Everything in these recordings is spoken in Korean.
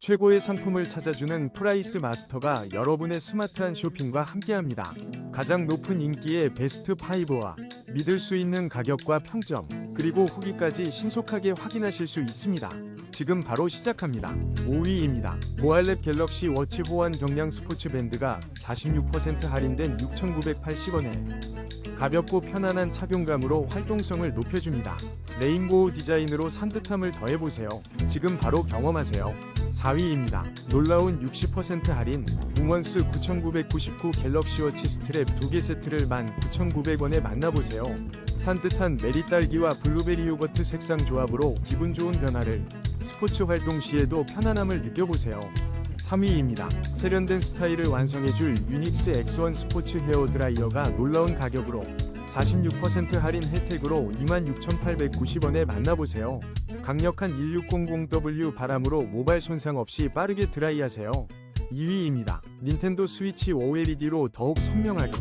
최고의 상품을 찾아주는 프라이스 마스터가 여러분의 스마트한 쇼핑과 함께합니다. 가장 높은 인기의 베스트 5와 믿을 수 있는 가격과 평점, 그리고 후기까지 신속하게 확인하실 수 있습니다. 지금 바로 시작합니다. 5위입니다. 모알랩 갤럭시 워치 호환 경량 스포츠 밴드가 46% 할인된 6,980원에 가볍고 편안한 착용감으로 활동성을 높여줍니다. 레인보우 디자인으로 산뜻함을 더해보세요. 지금 바로 경험하세요. 4위입니다. 놀라운 60% 할인 웅원스 9,999 갤럭시 워치 스트랩 2개 세트를 19,900원에 만나보세요. 산뜻한 메리 딸기와 블루베리 요거트 색상 조합으로 기분 좋은 변화를 스포츠 활동 시에도 편안함을 느껴보세요. 3위입니다. 세련된 스타일을 완성해줄 유닉스 X1 스포츠 헤어 드라이어가 놀라운 가격으로 46% 할인 혜택으로 26,890원에 만나보세요. 강력한 1600W 바람으로 모발 손상 없이 빠르게 드라이하세요. 2위입니다. 닌텐도 스위치 OLED로 더욱 선명하게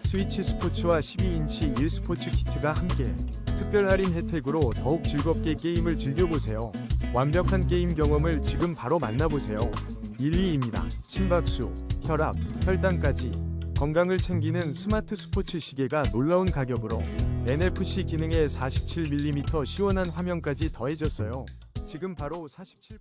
스위치 스포츠와 12인치 1스포츠 키트가 함께 특별 할인 혜택으로 더욱 즐겁게 게임을 즐겨보세요. 완벽한 게임 경험을 지금 바로 만나보세요. 1위입니다. 심박수, 혈압, 혈당까지 건강을 챙기는 스마트 스포츠 시계가 놀라운 가격으로 NFC 기능에 47mm 시원한 화면까지 더해졌어요. 지금 바로 47%